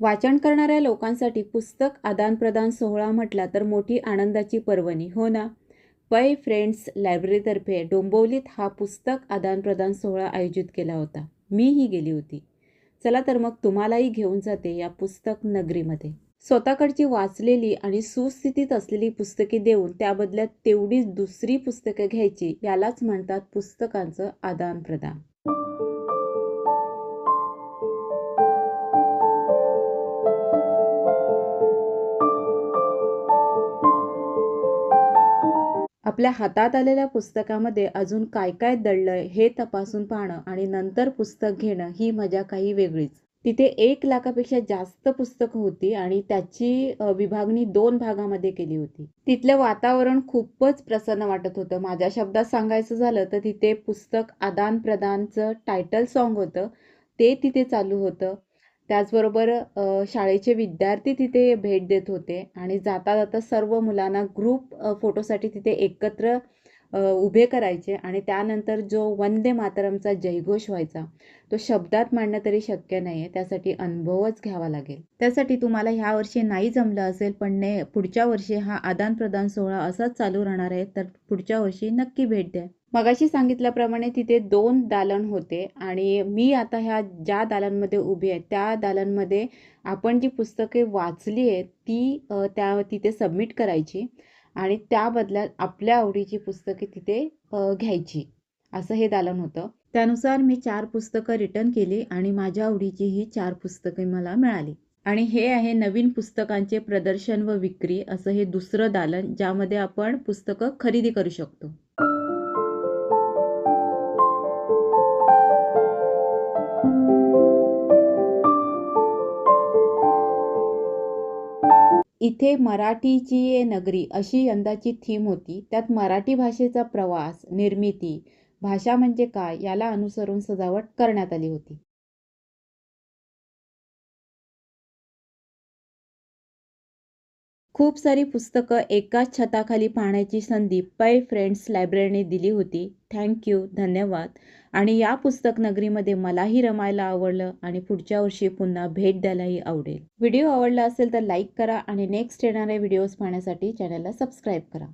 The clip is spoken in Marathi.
वाचन करणाऱ्या लोकांसाठी पुस्तक आदानप्रदान सोहळा म्हटला तर मोठी आनंदाची पर्वणी हो ना? पै फ्रेंड्स लायब्ररीतर्फे डोंबवलीत हा पुस्तक आदानप्रदान सोहळा आयोजित केला होता. मीही गेली होती. चला तर मग तुम्हालाही घेऊन जाते या पुस्तक नगरीमध्ये. स्वतःकडची वाचलेली आणि सुस्थितीत असलेली पुस्तके देऊन त्याबदल्यात तेवढीच दुसरी पुस्तकं घ्यायची यालाच म्हणतात पुस्तकांचं आदानप्रदान. आपल्या हातात आलेल्या पुस्तकामध्ये अजून काय काय दडलंय हे तपासून पाहणं आणि नंतर पुस्तक घेणं ही मजा काही वेगळीच. तिथे एक लाखापेक्षा जास्त पुस्तकं होती आणि त्याची विभागणी दोन भागामध्ये केली होती. तिथलं वातावरण खूपच प्रसन्न वाटत होतं. माझ्या शब्दात सांगायचं झालं तर तिथे पुस्तक आदान प्रदानचं टायटल सॉन्ग होतं. ते तिथे चालू होतं. त्याचबरोबर शाळेचे विद्यार्थी तिथे भेट देत होते आणि जाता जाता सर्व मुलांना ग्रुप फोटोसाठी तिथे एकत्र उभे करायचे आणि त्यानंतर जो वंदे मातरमचा जयघोष व्हायचा तो शब्दात मांडणं तरी शक्य नाही आहे त्यासाठी अनुभवच घ्यावा लागेल. त्यासाठी तुम्हाला ह्या वर्षी नाही जमलं असेल पण ने पुढच्या वर्षी हा आदानप्रदान सोहळा असाच चालू राहणार आहे तर पुढच्या वर्षी नक्की भेट द्या. मगाशी सांगितल्याप्रमाणे तिथे दोन दालन होते आणि मी आता ह्या ज्या दालनमध्ये उभी आहे त्या दालनमध्ये आपण जी पुस्तके वाचली आहेत ती त्या तिथे सबमिट करायची. आणि त्या बदल्यात आपल्या आवडीची पुस्तके तिथे घ्यायची. असं हे दालन होतं. त्यानुसार मी चार पुस्तकं रिटर्न केली आणि माझ्या आवडीची ही चार पुस्तके मला मिळाली. आणि हे आहे नवीन पुस्तकांचे प्रदर्शन व विक्री असं हे दुसरं दालन ज्यामध्ये आपण पुस्तकं खरेदी करू शकतो. इथे मराठीची ये नगरी अशी यंदाची थीम होती. त्यात मराठी भाषेचा प्रवास निर्मिती भाषा म्हणजे काय याला अनुसरून सजावट करण्यात आली होती. खूप सारी पुस्तकं एकाच छताखाली पाहण्याची संधी पै फ्रेंड्स लायब्ररीने दिली होती. थँक्यू धन्यवाद. आणि या पुस्तक नगरीमध्ये मलाही रमायला आवडलं आणि पुढच्या वर्षी पुन्हा भेट द्यायलाही आवडेल. व्हिडिओ आवडला असेल तर लाईक करा आणि नेक्स्ट येणाऱ्या व्हिडिओज पाहण्यासाठी चॅनलला सबस्क्राईब करा.